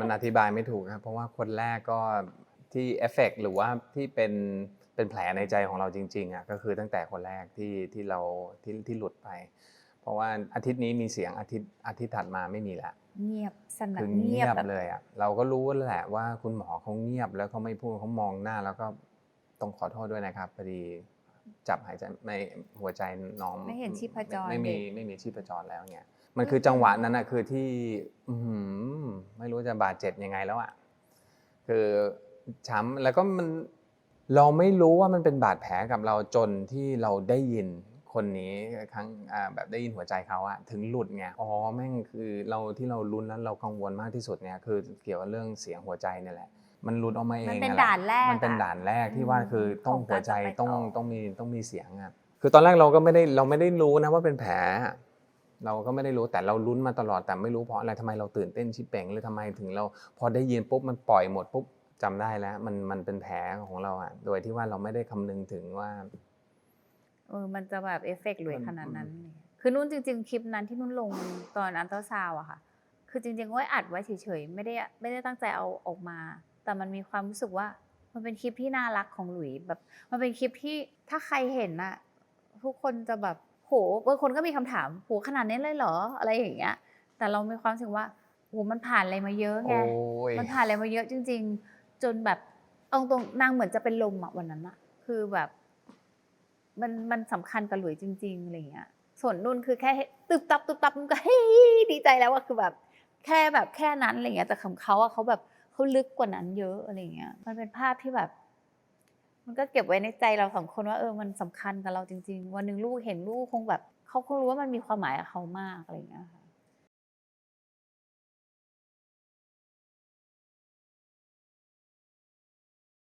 มันอธิบายไม่ถูกครับเพราะว่าคนแรกก็ที่เอฟเฟกหรือว่าที่เป็นเป็นแผลในใจของเราจริงๆอะก็คือตั้งแต่คนแรกที่ที่เราที่ที่หลุดไป เพราะว่าอาทิตย์นี้มีเสียงอาทิตย์อาทิตย์ถัดมาไม่มีละเงียบสนัคืดอเงีเงียยบบแบบเลยอะเราก็รู้แหละว่าคุณหมอเขาเงียบแล้วเขาไม่พูดเขามองหน้าแล้วก็ต้องขอโทษด้วยนะครับพอดีจับหายใจไม่หัวใจน้องไม่เห็นชีพจรไม่ไม่มีเด็กไม่มีชีพจรแล้วเนี่ย มันคือจังหวะนั้นนะคือที่อื้อหือไม่รู้จะบาดเจ็บยังไงแล้วอะคือช้ำแล้วก็มันเราไม่รู้ว่ามันเป็นบาดแผลกับเราจนที่เราได้ยินคนนี้ครั้งอ่าแบบได้ยินหัวใจเขาอะถึงหลุดไงอ๋อแม่งคือเราที่เราลุ้นแล้วเรากังวลมากที่สุดเนี่ยคือเกี่ยวกับเรื่องเสียงหัวใจเนี่ยแหละ มันหลุดออกมาเองมันเป็นอะแหละด่านแรกมันเป็นอะด่านแรกที่ว่าคือต้องของหัวการใจจะไปต้องต่อต้องมีต้องมีเสียงอะคือตอนแรกเราก็ไม่ได้เราไม่ได้รู้นะว่าเป็นแผล เราก็ไม่ได้รู้แต่เราลุ้นมาตลอดแต่ไม่รู้เพราะอะไรทำไมเราตื่นเต้นชิบเป่งหรือทำไมถึงเรา พอได้ยินปุ๊บมันปล่อยหมดปุ๊บจำได้แล้วมันมันเป็นแผลของเราอะโดยที่ว่าเราไม่ได้คำนึงถึงว่าเออมันจะแบบเอฟเฟกต์เลยมันขนาดนั้นเลยคือนุ่นจริง ๆ คลิปนั้นที่นุ่นลงตอนอันเตอร์ซาวอะค่ะ คือจริงๆก็อัดไว้เฉยๆไม่ได้ไม่ได้ตั้งใจเอาออกมา แต่มันมีความรู้สึกว่า มันเป็นคลิปที่น่ารักของหลุยแบบ มันเป็นคลิปที่ถ้าใครเห็นน่ะทุกคนจะแบบ โหบางคนก็มีคำถามโหขนาดนี้เลยเหรออะไรอย่างเงี้ย แต่เรามีความรู้สึกว่าโหมันผ่านอะไรมาเยอะไงโอ้ยมันผ่านอะไรมาเยอะจริง ๆ จนแบบเอาตรงนางเหมือนจะเป็นลมอะวันนั้นอะคือแบบ มันมันสำคัญกับหลุยจริงๆอะไรเงี้ย ส่วนนุ่นคือแค่ตึบตับตึบตับมันก็เฮ้ยดีใจแล้วว่าคือแบบ แค่แบบแค่นั้นอะไรเงี้ยแต่ของเขาอะเขาแบบเขาลึกกว่านั้นเยอะอะไรเงี้ย มันเป็นภาพที่แบบ มันก็เก็บไว้ในใจเราสองคนว่าเออมันสำคัญกับเราจริง ๆ วันหนึ่งลูกเห็นลูกคงแบบเขาคงรู้ว่ามันมีความหมายกับเขามากอะไรอย่างเงี้ยค่ะ